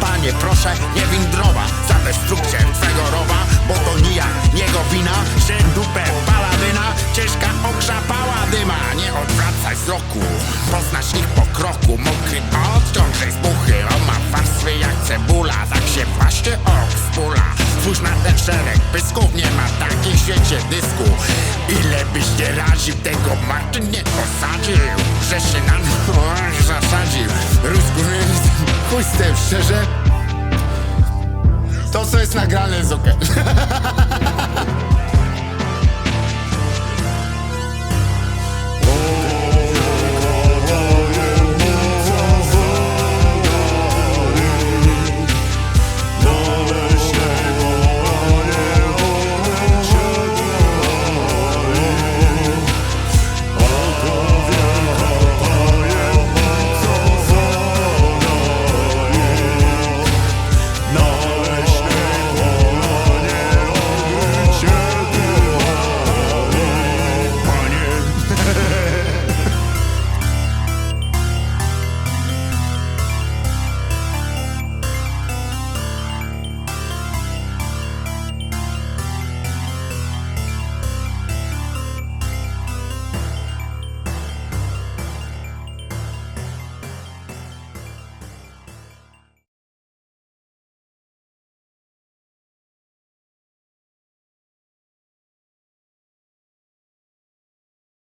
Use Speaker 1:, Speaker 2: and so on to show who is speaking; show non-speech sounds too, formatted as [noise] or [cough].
Speaker 1: Panie proszę, nie windrowa. Za destrukcję twego rowa Bo to nijak, niego wina. Że dupę paladyna Ciężka okrzapała dyma Nie odwracaj wzroku Poznasz ich po kroku. Mokry odciągrzej z buchy On ma warstwy jak cebula. Tak się właśnie obspula Spójrz na ten szereg pysków Nie ma takiej w świecie dysku. Ile byś nie raził Tego Martin nie osadził Że się na chuj z tym szczerze. To co jest nagrane jest okej [laughs]